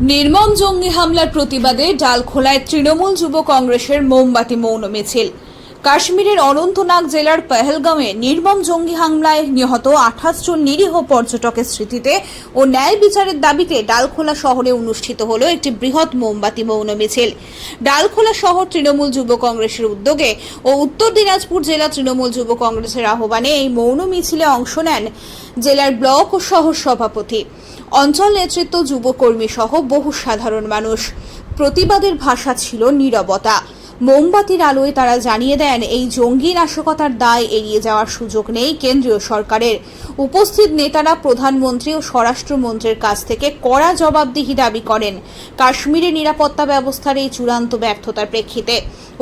নির্মম জঙ্গি হামলার প্রতিবাদে ডালখোলায় তৃণমূল যুব কংগ্রেসের মোমবাতি মৌন মিছিল। কাশ্মীরের অনন্তনাগ জেলার পেহেলগাঁওয়ে নির্মম জঙ্গি হামলায় নিহত আঠাশ জন নিরীহ পর্যটকের স্মৃতিতে ও ন্যায় বিচারের দাবিতে ডালখোলা শহরে অনুষ্ঠিত হল একটি বৃহৎ মোমবাতি মৌন মিছিল। ডালখোলা শহর তৃণমূল যুব কংগ্রেসের উদ্যোগে ও উত্তর দিনাজপুর জেলা তৃণমূল যুব কংগ্রেসের আহ্বানে এই মৌন মিছিলে অংশ নেন জেলার ব্লক ও শহর সভাপতি। অঞ্চল নেতৃত্ব যুবকর্মী সহ বহু সাধারণ মানুষ। প্রতিবাদের ভাষা ছিল নীরবতা। মোমবাতির আলোয় তারা জানিয়ে দেন, এই জঙ্গি নাশকতার দায় এড়িয়ে যাওয়ার সুযোগ নেই কেন্দ্রীয় সরকারের। উপস্থিত নেতারা প্রধানমন্ত্রী ও স্বরাষ্ট্রমন্ত্রীর কাছ থেকে কড়া জবাবদিহি দাবি করেন। কাশ্মীরের নিরাপত্তা ব্যবস্থার এই চূড়ান্ত ব্যর্থতার প্রেক্ষিতে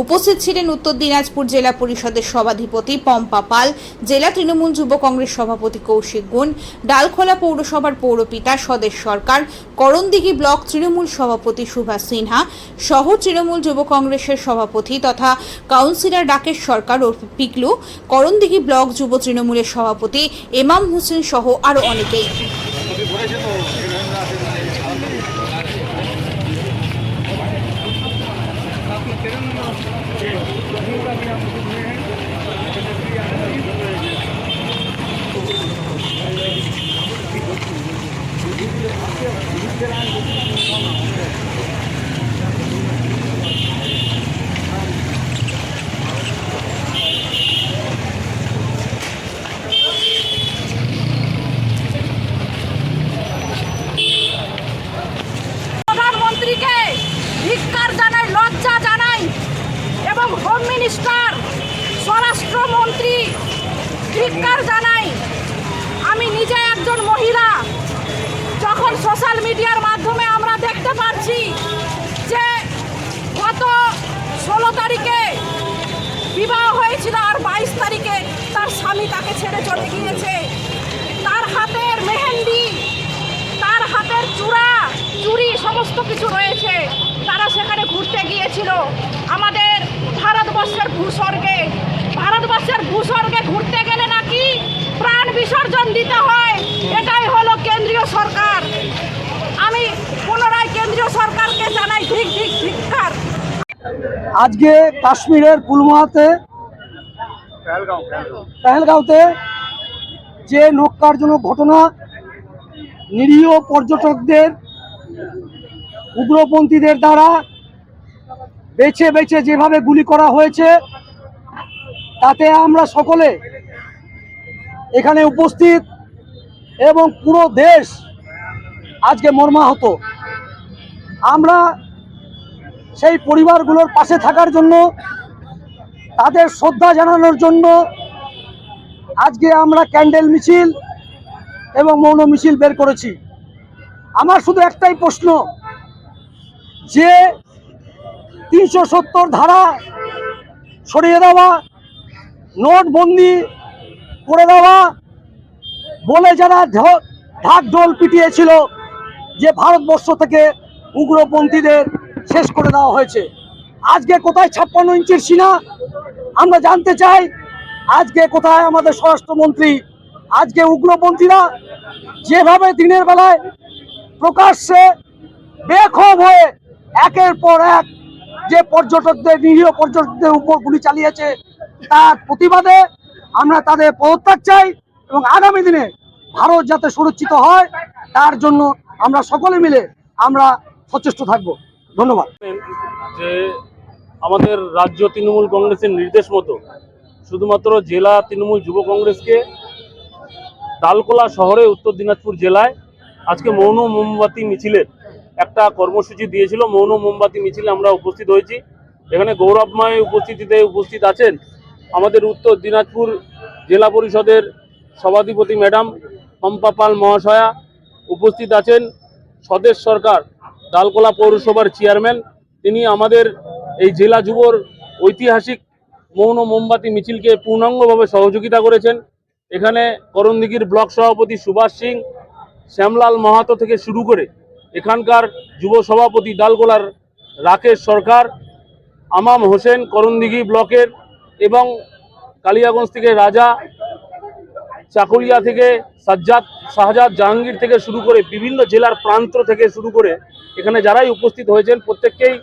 উপস্থিত ছিলেন উত্তর দিনাজপুর জেলা পরিষদের সভাধিপতি পম্পা পাল, জেলা তৃণমূল যুব কংগ্রেস সভাপতি কৌশিক গুণ, ডালখোলা পৌরসভার পৌরপিতা স্বদেশ সরকার, করণদিঘি ব্লক তৃণমূল সভাপতি সুভাষ সিনহা, শহর তৃণমূল যুব কংগ্রেসের সভাপতি তথা কাউন্সিলর রাকেশ সরকার ও পিকলু, করণদিঘি ব্লক যুব তৃণমূলের সভাপতি এমাম হোসেন সহ আরও অনেকেই। প্রধানমন্ত্রীকে ধিক্কার জানাই লজ্জা জানাই এবং হোম মিনিস্টার স্বরাষ্ট্রমন্ত্রী ধিক্কার জানাই, আমি নিজে একজন মহিলা, যখন সোশ্যাল মিডিয়ার মাধ্যমে আমরা দেখতে পাচ্ছি যে গত ষোলো তারিখে বিবাহ হয়েছিল আর বাইশ তারিখে তার স্বামী তাকে ছেড়ে চলে গিয়েছে। তার হাতের মেহেন্দি, তার হাতের চূড়া, চুড়ি সমস্ত কিছু রয়েছে। তারা সেখানে ঘুরতে গিয়েছিল। আমাদের ভারতবর্ষের ভূস্বর্গে ভারতবর্ষের ভূস্বর্গে ঘুরতে গেলে নাকি প্রাণ বিসর্জন দিতে হয় এটাই হলো কেন্দ্রীয় সরকার। আমি পুনরায় কেন্দ্রীয় সরকারকে জানাই ঠিক ঠিক ধিক্কার। আজকে কাশ্মীরের পুলওয়ামাতে পেহেলগাঁওতে যে নক্কারজনক ঘটনা নিরীহ পর্যটকদের উগ্রপন্থীদের দ্বারা বেছে বেছে যেভাবে গুলি করা হয়েছে তাতে আমরা সকলে এখানে উপস্থিত এবং পুরো দেশ আজকে মর্মাহত। আমরা সেই পরিবারগুলোর পাশে থাকার জন্য, তাদের শ্রদ্ধা জানানোর জন্য আজকে আমরা ক্যান্ডেল মিছিল এবং মৌন মিছিল বের করেছি। আমার শুধু একটাই প্রশ্ন, যে তিনশো সত্তর ধারা সরিয়ে দেওয়া নোটবন্দি করে দেওয়া বলে যারা ঢাক ঢোল পিটিয়েছিল যে ভারতবর্ষ থেকে উগ্রপন্থীদের শেষ করে দেওয়া হয়েছে। আজকে কোথায় ছাপ্পান্ন ইঞ্চির সিনা? আমরা জানতে চাই, আজকে কোথায় আমাদের স্বরাষ্ট্রমন্ত্রী? আজকে উগ্রপন্থীরা যেভাবে দিনের বেলায় প্রকাশ্যে বেখব হয়ে একের পর এক যে পর্যটকদের, নিরীহ পর্যটকদের উপর গুলি চালিয়েছে, তার প্রতিবাদে আমরা তাদের পদত্যাগ চাই এবং আগামী দিনে ভারত যাতে সুরক্ষিত হয়, তার জন্য আমরা সকলে মিলে আমরা সচেষ্ট থাকব। ধন্যবাদ। যে আমাদের রাজ্য তৃণমূল কংগ্রেসের নির্দেশ মতো শুধুমাত্র জেলা তৃণমূল যুব কংগ্রেসকে তালকোলা শহরে উত্তর দিনাজপুর জেলায় আজকে মৌন মোমবাতি মিছিলের একটা কর্মসূচি দিয়েছিল। মৌন মোমবাতি মিছিলে আমরা উপস্থিত হয়েছি। এখানে গৌরবময় উপস্থিতিতে উপস্থিত আছেন আমাদের উত্তর দিনাজপুর জেলা পরিষদের সভাধিপতি ম্যাডাম পম্পা পাল মহাশয়া উপস্থিত আছেন। স্বদেশ সরকার, ডালকোলা পৌরসভার চেয়ারম্যান, তিনি আমাদের এই জেলা যুবর ঐতিহাসিক মৌন মোমবাতি মিছিলকে পূর্ণাঙ্গভাবে সহযোগিতা করেছেন। এখানে করণদিঘির ব্লক সভাপতি সুভাষ সিং, শ্যামলাল মাহাতো থেকে শুরু করে এখানকার যুব সভাপতি ডালগোলার রাকেশ সরকার, আমাম হোসেন করণদিঘি ব্লকের এবং কালিয়াগঞ্জ থেকে রাজা চাকুলিয়া থেকে সাজ্জাদ, শাহজাদ জাহাঙ্গীর থেকে শুরু করে বিভিন্ন জেলার প্রান্ত থেকে শুরু করে এখানে যারাই উপস্থিত হয়েছেন, প্রত্যেককেই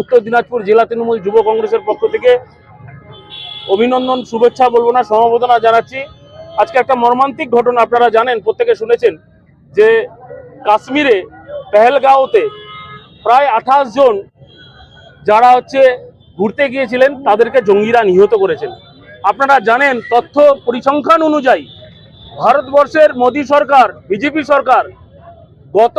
উত্তর দিনাজপুর জেলা তৃণমূল যুব কংগ্রেসের পক্ষ থেকে অভিনন্দন, শুভেচ্ছা বলব না, সমবেদনা জানাচ্ছি। আজকে একটা মর্মান্তিক ঘটনা আপনারা জানেন, প্রত্যেকে শুনেছেন, যে কাশ্মীরে পেহেলগাঁওতে প্রায় আঠাশ জন যারা হচ্ছে ঘুরতে গিয়েছিলেন, তাদেরকে জঙ্গিরা নিহত করেছেন। আপনারা জানেন, তথ্য পরিসংখ্যান অনুযায়ী ভারতবর্ষের মোদী সরকার, বিজেপি সরকার গত